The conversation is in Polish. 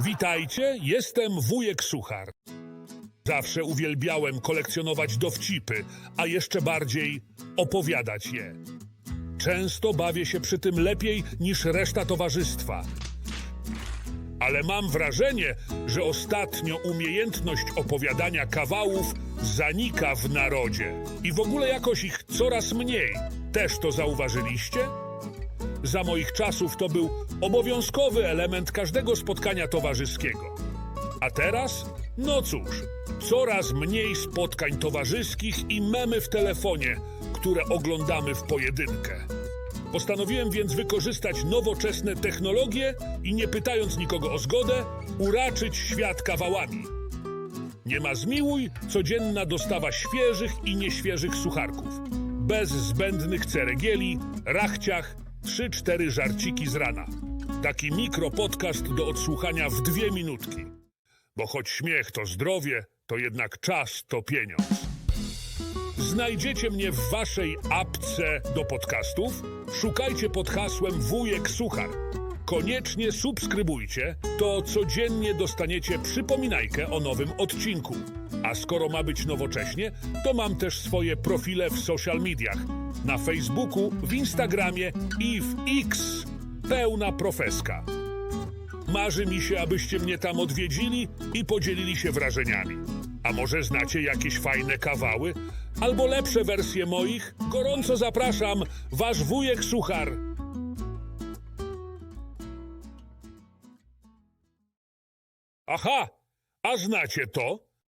Witajcie, jestem wujek Suchar. Zawsze uwielbiałem kolekcjonować dowcipy, a jeszcze bardziej opowiadać je. Często bawię się przy tym lepiej niż reszta towarzystwa. Ale mam wrażenie, że ostatnio umiejętność opowiadania kawałów zanika w narodzie i w ogóle jakoś ich coraz mniej. Też to zauważyliście? Za moich czasów to był obowiązkowy element każdego spotkania towarzyskiego. A teraz? No cóż, coraz mniej spotkań towarzyskich i memy w telefonie, które oglądamy w pojedynkę. Postanowiłem więc wykorzystać nowoczesne technologie i nie pytając nikogo o zgodę, uraczyć świat kawałami. Nie ma zmiłuj, codzienna dostawa świeżych i nieświeżych sucharków. Bez zbędnych ceregieli, rachciach, 3-4 żarciki z rana. Taki mikropodcast do odsłuchania w dwie minutki. Bo choć śmiech to zdrowie, to jednak czas to pieniądz. Znajdziecie mnie w waszej apce do podcastów. Szukajcie pod hasłem Wujek Suchar. Koniecznie subskrybujcie, to codziennie dostaniecie przypominajkę o nowym odcinku. A skoro ma być nowocześnie, to mam też swoje profile w social mediach. Na Facebooku, w Instagramie i w X. Pełna profeska. Marzy mi się, abyście mnie tam odwiedzili i podzielili się wrażeniami. A może znacie jakieś fajne kawały? Albo lepsze wersje moich? Gorąco zapraszam, wasz wujek Suchar. Aha, a znacie to?